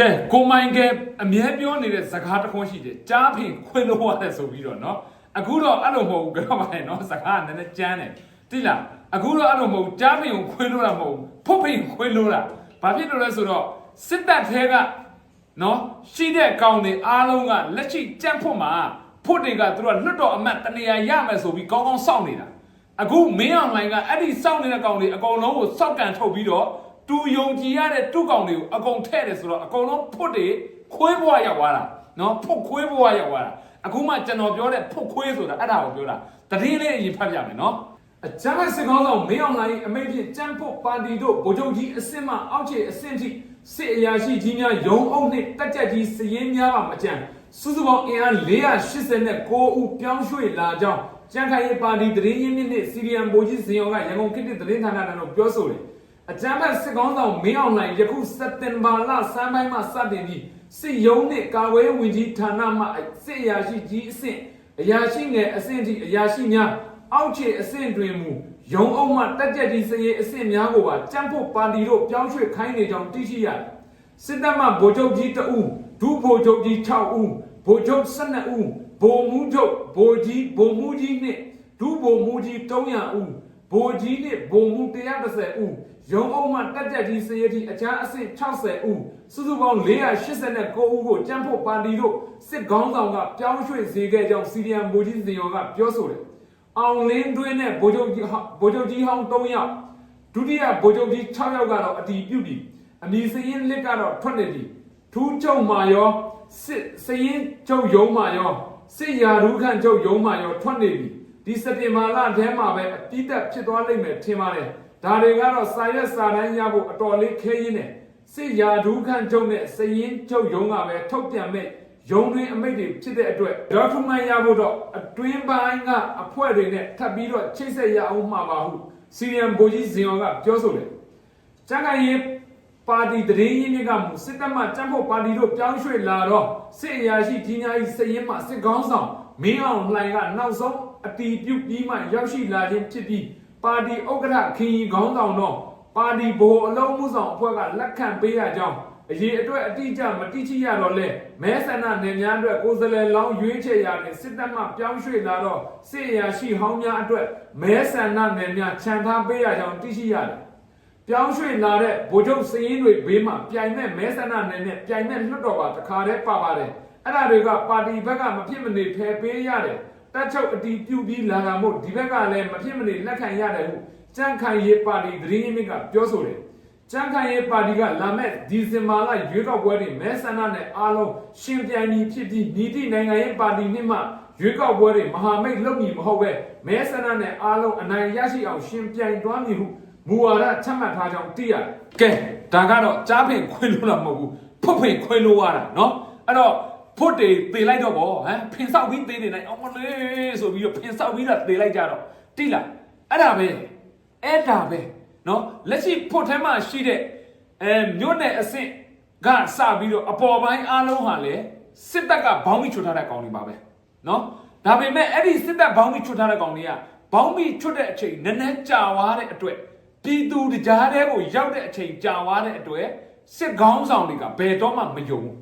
ကဲကိုမိုင်ကအမြဲပြောနေတဲ့စကားတစ်ခွန်းရှိတယ်ကြားဖင်ခွေလို့ရတယ်ဆိုပြီးတော့เนาะအခုတော့အဲ့လိုမဟုတ်ဘူးကြောက်ပါရဲ့เนาะစကားကနည်းနည်းကြမ်းတယ်တိလားအခုတော့အဲ့လိုမဟုတ်ဘူးကြားဖင်ကိုခွေလို့တာမဟုတ်ဘူးဖုတ်ဖင်ခွေလို့တာဘာဖြစ်လို့လဲဆိုတော့စစ်တပ်သေးကเนาะရှိတဲ့ကောင်တွေအားလုံးကလက်ရှိကြက်ဖို့မှာဖို့တွေကသူတို့ကလွတ်တော်အမတ်တနေရာရမယ်ဆိုပြီးကောင်းကောင်းစောင့်နေတာအခုမင်းအောင်လိုင်းကအဲ့ဒီစောင့်နေတဲ့ကောင်တွေအကုန်လုံးကိုစောက်ကန်ထုတ်ပြီးတော့ တူယုံကြည်ရတဲ့တူကောင်တွေကိုအကုန်ထဲ့တယ်ဆိုတော့အကုန်လုံးဖို့တွေခွေးဘွားရောက်သွားတာနော်ဖို့ခွေးဘွားရောက်သွားတာအခုမှကျွန်တော်ပြောတဲ့ဖို့ခွေးဆိုတာအဲ့ဒါကိုပြောတာတတိလေးအရင်ဖတ်ပြမယ်နော်အကြမ်းဖက်စစ်ကောင်းဆောင်မင်းအောင်လိုင်းအမိန့်ဖြင့်ကြမ်းဖို့ပါတီတို့ဗိုလ်ချုပ်ကြီးအစစ်မှအောက်ခြေအဆင့်ထိစစ်အရာရှိကြီးများယုံအုပ်နှင့်တက်ကြက်ကြီးစည်ရင်းများပါမကြမ်းစုစုပေါင်းအင်အား489ဦးပြောင်းရွှေ့လာကြောင်းကြံခိုင်ရေးပါတီတရင်ရင်းမြစ်နှင့်စီရီယံဗိုလ်ကြီးစင်ရောကရန်ကုန်ခေတ်သစ်သတင်းဌာနတို့ပြောဆိုတယ် အကြမ်းဖက်စစ်ကောင်းဆောင်မင်းအောင်လှိုင်ယခုစက်တင်ဘာလဆန်းပိုင်းမှစတင်ပြီးစစ်ရုံးနှင့်ကာကွယ်ရေးဝန်ကြီးဌာနမှစစ်အရာရှိကြီးအဆင့်အရာရှိငယ်အဆင့်ထိအရာရှိများအောက်ခြေအဆင့်တွင်မူရုံးအုပ်မှတက်ကြက်ကြီးစည်ရေးအဆင့်များကိုပါကြမ်းဖို့ပါတီတို့ပြောင်းရွှေ့ခိုင်းနေကြောင်းသိရှိရတယ်စစ်တပ်မှဗိုလ်ချုပ်ကြီးတအူးဒုဗိုလ်ချုပ်ကြီး6ဦးဗိုလ်ချုပ်12ဦးဗိုလ်မှူးချုပ်ဗိုလ်ကြီးဗိုလ်မှူးကြီးနှင့်ဒုဗိုလ်မှူးကြီး300ဦး ဗိုလ်ကြီးနှင့်ဗိုလ်မှူး130ဦးရုံးအုပ်မှတက်ကြက်ကြီးစည်ရေးထိအခြားအဆင့်60ဦးစုစုပေါင်း489ဦးကိုကြမ်းဖို့ပါတီတို့စစ်ကောင်းဆောင်ကပြောင်းရွှေ့စေခဲ့ကြောင်းစီရီယံဗိုလ်ကြီးစင်ရောကပြောဆိုတယ်အောင်လင်းတွင်းနဲ့ဗိုလ်ချုပ်ကြီးဟောင်းဗိုလ်ချုပ်ကြီးဟောင်း3ယောက်ဒုတိယဗိုလ်ချုပ်ကြီး6ယောက်ကတော့အတီးပြုတ်ပြီအမည်စရင်လစ်ကတော့ထွက်နေပြီထူးကျုံမာရောစစ်စရင်ကျုံယုံမာရောစစ်ရာထူးခန့်ကျုံယုံမာရောထွက်နေပြီ ဒီစက်တင်ဘာလထဲမှာပဲအပိတက်ဖြစ်သွားလိမ့်မယ်ထင်ပါတယ်ဒါတွေကတော့စာရက်စာတမ်းရဖို့အတော်လေးခဲရင်းနဲ့စစ်ရာထူးခန့်ကျုံနဲ့စရင်ကျုံယုံကပဲထုတ်ပြန်မဲ့ရုံတွင်အမိတ်တွေဖြစ်တဲ့အတွက်ဒေါက်ထမန်ရဖို့တော့အတွင်းပိုင်းကအဖွဲတွေနဲ့ထပ်ပြီးတော့ချိတ်ဆက်ရအောင်မှာပါဟုစီရီယံဘိုကြီးဇင်ယောကပြောဆိုတယ်။ကျန်းကန်ရေးပါတီတရင်ရင်းမြစ်ကမူစစ်တပ်မှចမ်းဖို့ပါတီတို့ပြောင်းရွှေ့လာတော့စစ်အရာရှိကြီးများ၏စည်ရင်မှစစ်ကောင်းဆောင်မင်းအောင်လှိုင်ကနောက်ဆုံး အတီးပြုတ်ပြီးမှရောက်ရှိလာခြင်းဖြစ်ပြီးပါတီဥက္ကဋ္ဌခင်ကြီးခေါင်းဆောင်တော့ပါတီဘိုအလုံးမှုဆောင်အဖွဲ့ကလက်ခံပေးရကြောင်းအရေးအတွက်အတိအကျမတိချိရတော့လဲမဲဆန္ဒနယ်များအတွက်ကိုယ်စားလှယ်လောင်းရွေးချယ်ရတဲ့စစ်တပ်မှပြောင်းရွှေ့လာတော့စစ်အရာရှိဟောင်းများအတွက်မဲဆန္ဒနယ်များခြံထားပေးရကြောင်းတိရှိရတယ်။ပြောင်းရွှေ့လာတဲ့ဗိုလ်ချုပ်စည်ရင်တွေဘေးမှာပြိုင်မဲ့မဲဆန္ဒနယ်နဲ့ပြိုင်မဲ့လွှတ်တော်ပါတခါတည်းပါပါတယ်။အဲ့ဒါတွေကပါတီဘက်ကမဖြစ်မနေဖယ်ပေးရတယ်။ တက်ချုပ်အတီးပြုတ်ပြီးလာတာမို့ဒီဘက်ကလည်းမဖြစ်မနေလက်ခံရတယ်ဟုကြံ့ခိုင်ရေးပါတီသတင်းရင်းမြစ်ကပြောဆိုတယ်။ ကြံ့ခိုင်ရေးပါတီကလာမဲ့ဒီဇင်ဘာလရွေးကောက်ပွဲတွင်မဲဆန္ဒနဲ့အားလုံးရှင်ပြိုင်မည်ဖြစ်ပြီးညီတိနိုင်ငံရေးပါတီနှင့်မှရွေးကောက်ပွဲတွင်မဟာမိတ်လုပ်မည်မဟုတ်ပဲမဲဆန္ဒနဲ့အားလုံးအနိုင်ရရှိအောင်ရှင်ပြိုင်သွားမည်ဟုမူဝါဒချမှတ်ထားကြောင်းသိရတယ်။ကဲဒါကတော့ကြားဖင်ခွင်လို့လာမဟုတ်ဘူးဖုတ်ဖင်ခွင်လို့ရတာเนาะအဲ့တော့ ဖို့တေတေလိုက်တော့ဗောဟမ်ဖင်ဆောက်ပြီးတေးနေလိုက်အောင်မလေးဆိုပြီးတော့ဖင်ဆောက်ပြီးတော့တေးလိုက်ကြတော့တိလားအဲ့ဒါပဲ အဲ့ဒါပဲเนาะလက်ရှိဖို့ထဲမှာရှိတဲ့အဲမြို့နယ်အဆင့်ကစပြီးတော့အပေါ်ပိုင်းအားလုံးဟာလေစစ်တပ်ကဘောင်းမိချွတ်ထားတဲ့ကောင်တွေပါပဲเนาะဒါပေမဲ့အဲ့ဒီစစ်တပ်ဘောင်းမိချွတ်ထားတဲ့ကောင်တွေကဘောင်းမိချွတ်တဲ့အချိန်နည်းနည်းကြာသွားတဲ့အတွက်ပြည်သူတရားတဲ့ကိုရောက်တဲ့အချိန်ကြာသွားတဲ့အတွက်စစ်ကောင်းဆောင်တွေကဘယ်တော့မှမယုံဘူး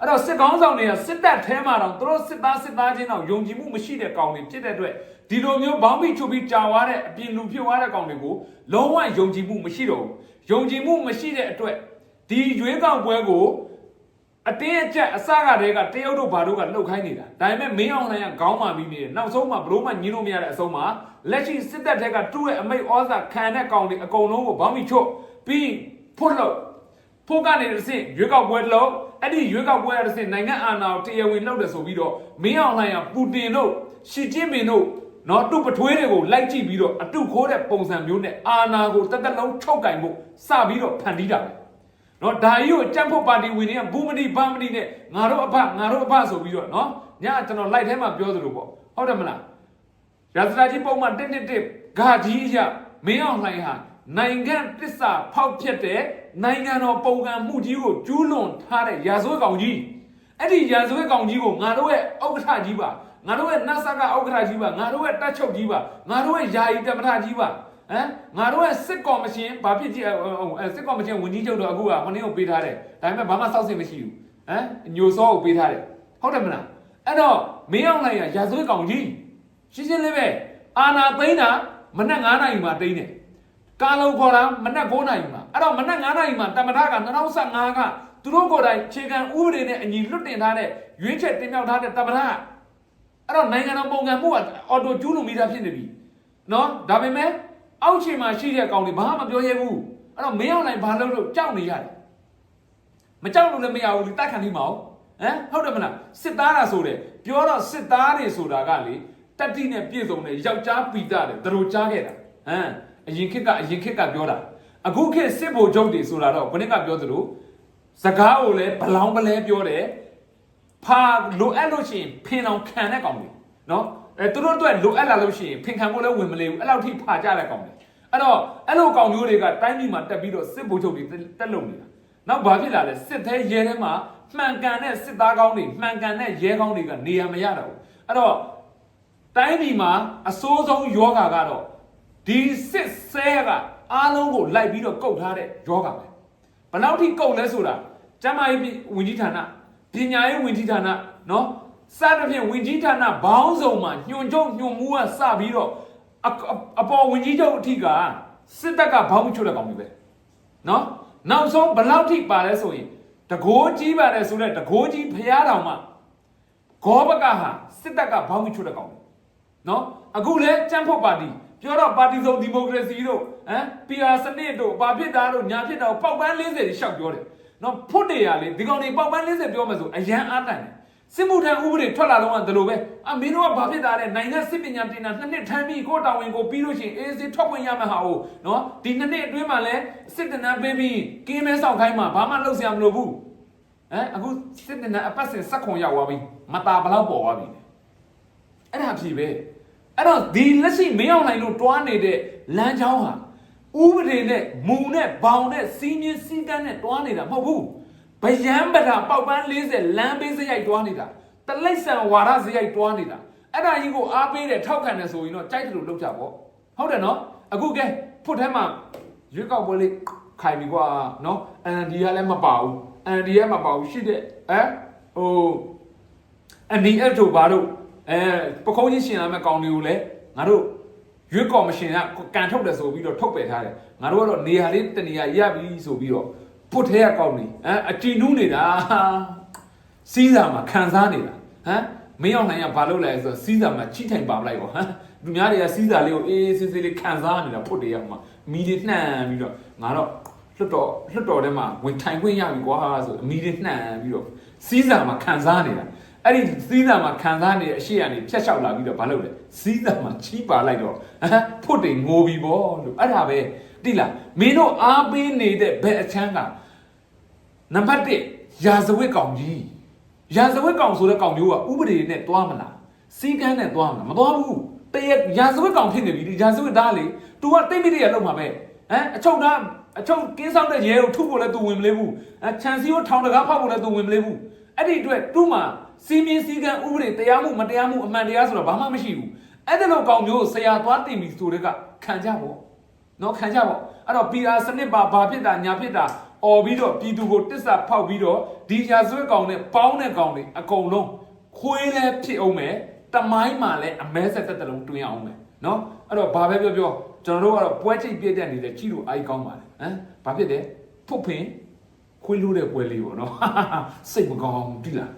အဲ့တော့စစ်ကောင်းဆောင်တွေကစစ်တပ်ထဲမှာတော့သူတို့စစ်သားစစ်သားချင်းတော့ယုံကြည်မှုမရှိတဲ့ကောင်တွေဖြစ်တဲ့အတွက်ဒီလိုမျိုးဘောင်းပြီးချုပ်ပြီးကြာသွားတဲ့အပြင်လူဖြစ်သွားတဲ့ကောင်တွေကိုလုံးဝယုံကြည်မှုမရှိတော့ဘူးယုံကြည်မှုမရှိတဲ့အတွက်ဒီရွေးကောက်ပွဲကိုအတင်းအကျပ်အစကတည်းကတရုတ်တို့ဘာတို့ကလှုပ်ခိုင်းနေတာဒါပေမဲ့မင်းအောင်လှိုင်ကခေါင်းမာပြီးနေတယ်နောက်ဆုံးမှဘလို့မှညင်းလို့မရတဲ့အဆုံးမှာလက်ရှိစစ်တပ်ထက်ကတူရဲ့အမိတ်ဩဇာခံတဲ့ကောင်တွေအကုန်လုံးကိုဘောင်းပြီးချုပ်ပြီးဖွတ်လို့ ဖို့ကနေတစ်ဆင့်ရွေးကောက်ပွဲတစ်လုံးအဲ့ဒီရွေးကောက်ပွဲရတစ်ဆင့်နိုင်ငံအာဏာကိုတရားဝင်လုပ်တယ်ဆိုပြီးတော့မင်းအောင်လှိုင်ကပူတင်တို့ရှီကျင်းပင်တို့နော်သူ့ပထွေးတွေကိုလိုက်ကြည့်ပြီးတော့အတုခိုးတဲ့ပုံစံမျိုးနဲ့အာဏာကိုတက်တက်လုံးချုပ်ကင်ဖို့စပြီးတော့ဖန်တီးတာပဲနော်ဒါကြီးကိုကြံ့ဖို့ပါတီဝင်တွေကဘူးမတိဘာမတိနဲ့ငါတို့အဖငါတို့အဖဆိုပြီးတော့နော်ညကျွန်တော်လိုက်ထဲမှာပြောသလိုပေါ့ဟုတ်တယ်မလားရာဇသကြီးပုံမှန်111ဂါကြီးအရမင်းအောင်လှိုင်ဟာနိုင်ငံတစ္ဆာဖောက်ဖြစ်တဲ့ နိုင်ငံတော်ပုံကံမှုကြီးကိုကျူးလွန်ထားတဲ့ရာဇဝတ်ကောင်ကြီးအဲ့ဒီရာဇဝတ်ကောင်ကြီးကိုငါတို့ရဲ့ဥက္ကဋ္ဌကြီးပါငါတို့ရဲ့နတ်ဆကဥက္ကဋ္ဌကြီးပါငါတို့ရဲ့တက်ချုပ်ကြီးပါငါတို့ရဲ့ယာယီတမထကြီးပါဟမ်ငါတို့ရဲ့စစ်ကော်မရှင်ဘာဖြစ်ကြည့်အဲစစ်ကော်မရှင်ဝန်ကြီးချုပ်တော့အခုကဟိုနေ့ကိုပေးထားတယ်ဒါပေမဲ့ဘာမှစောက်စင်မရှိဘူးဟမ်ညိုစောကိုပေးထားတယ်ဟုတ်တယ်မလားအဲ့တော့မင်းအောင်လိုက်ရရာဇဝတ်ကောင်ကြီးရှင်းရှင်းလေးပဲအာနာသိန်းတာမနက်9နာရီမှာသိန်းတယ်ကာလုံခေါ်တာမနက်9နာရီမှာ အဲ့တော့မနက်9နာရီမှာတမထက2015ကသူတို့ကိုယ်တိုင်ခြေခံဥပဒေနဲ့အညီလွတ်တင်ထားတဲ့ရွေးချက်တင်မြှောက်ထားတဲ့တမထကအဲ့တော့နိုင်ငံတော်ပုံကံမှုကအော်တိုကျူးလွန်မိတာဖြစ်နေပြီနော်ဒါပေမဲ့အောက်ခြေမှာရှိတဲ့အကောင်တွေဘာမှမပြောရဲဘူးအဲ့တော့မင်းအောင်လိုက်ဘာလုပ်လို့ကြောက်နေရတယ်မကြောက်လို့လည်းမရဘူးလေတိုက်ခံနေမအောင်ဟမ်ဟုတ်တယ်မလားစစ်သားတာဆိုတယ်ပြောတော့စစ်သားတွေဆိုတာကလေတက်တိနဲ့ပြည့်စုံတဲ့ယောက်ျားပီတာတယ်သူတို့ကြားခဲ့တာဟမ်အရင်ခေတ်ကအရင်ခေတ်ကပြောတာ အခုခေတ်စစ်ဘိုလ်ချုပ်တွေဆိုတာတော့ဘယ်နှစ်ကပြောသလိုစကားကိုလည်းဘလောင်ပလဲပြောတယ်ဖာလိုအပ်လို့ရှိရင်ဖင်အောင်ခံတဲ့ကောင်တွေနော်အဲသူတို့အတွက်လိုအပ်လာလို့ရှိရင်ဖင်ခံဖို့လည်းဝင်မလဲဘူးအဲ့လောက်ထိဖာကြတဲ့ကောင်တွေအဲ့တော့အဲ့လိုကောင်မျိုးတွေကတိုင်းပြည်မှာတက်ပြီးတော့စစ်ဗိုလ်ချုပ်တွေတက်လုံနေတာနောက်ဘာဖြစ်လာလဲစစ်သေးရဲထဲမှာမှန်ကန်တဲ့စစ်သားကောင်းတွေမှန်ကန်တဲ့ရဲကောင်းတွေကနေရာမရတော့ဘူးအဲ့တော့တိုင်းပြည်မှာအစိုးဆုံးယောဂါကတော့ဒီစစ်ဆဲက အားလုံးကိုလိုက်ပြီးတော့ကုတ်ထားတဲ့ယောဂါပဲဘယ်လောက်ထိကုန်လဲဆိုတာကျမ်းမာရေးဝင်ကြီးဌာနပညာရေးဝင်ကြီးဌာနနော်စသဖြင့်ဝင်ကြီးဌာနဘောင်းစုံမှာညွန်ချုပ်ညွန်မူကစပြီးတော့အအပေါ်ဝင်ကြီးချုပ်အထိကစစ်တပ်ကဘောင်းချွတ်တဲ့ကောင်တွေပဲနော်နောက်ဆုံးဘယ်လောက်ထိပါလဲဆိုရင်တကိုးကြီးပါတယ်ဆိုတော့တကိုးကြီးဖျားတော်မှာဂောဘကဟာစစ်တပ်ကဘောင်းချွတ်တဲ့ကောင်တွေနော်အခုလဲကြံ့ဖို့ပါတီ ပြောတော့ပါတီစုံဒီမိုကရေစီတို့ဟမ် PR စနစ်တို့ဘာဖြစ်တာတို့ညာဖြစ်တာတို့ပေါက်ပန်း40ရှောက်ပြောတယ်နော်ဖွတ်တယ်ရလေဒီကောင်တွေပေါက်ပန်း40ပြောမှဆိုအရန်အားတန်တယ်စစ်မှုထမ်းဥပဒေထွက်လာတော့ကဒီလိုပဲအမင်းတို့ကဘာဖြစ်တာလဲနိုင်ငံစစ်ပညာတင်တာနှစ်နှစ်ထမ်းပြီးကိုတာဝန်ကိုပြီးလို့ရှိရင်အေးစစ်ထွက်ခွင့်ရမှာဟာဟုတ်နော်ဒီနှစ်နှစ်အတွင်းမှာလဲစစ်တပ်ပေးပြီးကင်းမဲဆောက်ခိုင်းမှာဘာမှလုပ်စရာမလိုဘူးဟမ်အခုစစ်တပ်အပတ်စဉ်စက်ခွန်ရောက်သွားပြီမตาဘလောက်ပေါ်သွားပြီအဲ့ဒါဖြစ်ပဲ အဲ့တော့ဒီလက်ရှိမင်းအောင်နိုင်လို့တွားနေတဲ့လမ်းကြောင်းဟာဥပဒေနဲ့မူနဲ့ဘောင်နဲ့စီးမြင့်စည်းကမ်းနဲ့တွားနေတာမဟုတ်ဘူးဗယံပဒပေါက်ပန်း40လမ်းဘေးစရိုက်တွားနေတာတလိษံဝါရစရိုက်တွားနေတာအဲ့ဒါကြီးကိုအားပေးတယ်ထောက်ခံတယ်ဆိုရင်တော့ကြိုက်တယ်လို့လုပ်ကြပေါ့ဟုတ်တယ်နော်အခုကဲဖွတ်ထဲမှာရွေးကောက်ပွဲလေးခိုင်ပြီကွာနော်အန်ဒီကလည်းမပါဘူးအန်ဒီကမပါဘူးရှိတဲ့အဲဟို NDF တို့ဘာတို့ အဲပခုံးကြီးရှင်လာမဲ့ကောင်တွေကိုလည်းငါတို့ရွေးကော်မရှင်ကကန်ထုတ်တယ်ဆိုပြီးတော့ထုတ်ပယ်ထားတယ်ငါတို့ကတော့နေရာလေးတနေရာရပြီဆိုပြီးတော့ပုတ်ထဲကကောင်တွေအဲအကြည်နူးနေတာစီးစာမှာခံစားနေတာဟမ်မင်းအောင်နိုင်ကဘာလုပ်လဲဆိုတော့စီးစာမှာချိထိုင်ပါပလိုက်ပေါ့ဟမ်လူများတွေကစီးစာလေးကိုအေးအေးဆေးဆေးလေးခံစားနေတာပုတ်တွေရောက်မှာမီးလေးနှံပြီးတော့ငါတော့လွတ်တော်လွတ်တော်ထဲမှာဝင်ထိုင်ခွင့်ရပြီကွာဆိုအမီးလေးနှံပြီးတော့စီးစာမှာခံစားနေတာ အဲ့ဒီစီးစာမှာခံစားနေတဲ့အရှိကနေဖြတ်လျှောက်လာပြီးတော့မလုပ်လဲစီးစာမှာချီးပါလိုက်တော့ဟမ်ဖွတ်တွေငိုပြီးပေါ့လို့အဲ့ဒါပဲတိလားမင်းတို့အားပေးနေတဲ့ဘယ်အချမ်းကနံပါတ်1ရာဇဝတ်ကောင်ကြီးရာဇဝတ်ကောင်ဆိုတဲ့ကောင်မျိုးကဥပဒေနဲ့တွားမလားစီးကမ်းနဲ့တွားမလားမတွားဘူးတရရာဇဝတ်ကောင်ဖြစ်နေပြီဒီရာဇဝတ်သားလေ तू ကတိတ်မိတရလောက်မှာပဲဟမ်အချုပ်သားအချုပ်ကင်းဆောင်တဲ့ရဲကိုထုဖို့လည်း तू ဝင်မလဲဘူးအချန်စီကိုထောင်တကားဖောက်ဖို့လည်း तू ဝင်မလဲဘူးအဲ့ဒီအတွက်သူ့မှာ စီမင်းစည်းကမ်းဥပဒေတရားမှုမတရားမှုအမှန်တရားဆိုတော့ဘာမှမရှိဘူးအဲ့ဒါလိုကောင်မျိုးဆရာသွားတင်ပြီဆိုတဲ့ကခံကြပေါ့နော်ခံကြပေါ့အဲ့တော့ PR စနစ်ပါဘာဖြစ်တာညာဖြစ်တာអော်ပြီးတော့ပြည်သူကိုတစ္ဆာဖောက်ပြီးတော့ဒီရာဇဝတ်ကောင်နဲ့ပေါင်းတဲ့ကောင်တွေအကုန်လုံးခွေးလဲဖြစ်အောင်မယ်တမိုင်းမှာလဲအမဲဆက်သက်တစ်လုံးတွင်းအောင်မယ်နော်အဲ့တော့ဘာပဲပြောပြောကျွန်တော်တို့ကတော့ပွဲချိတ်ပြည့်တဲ့နေတဲ့ကြည့်လို့အားကြီးကောင်းပါတယ်ဟမ်ဘာဖြစ်တယ်ဖုတ်ဖင်ခွေးလို့တဲ့ပွဲလေးပေါ့နော်စိတ်မကောင်းဘူးတိလား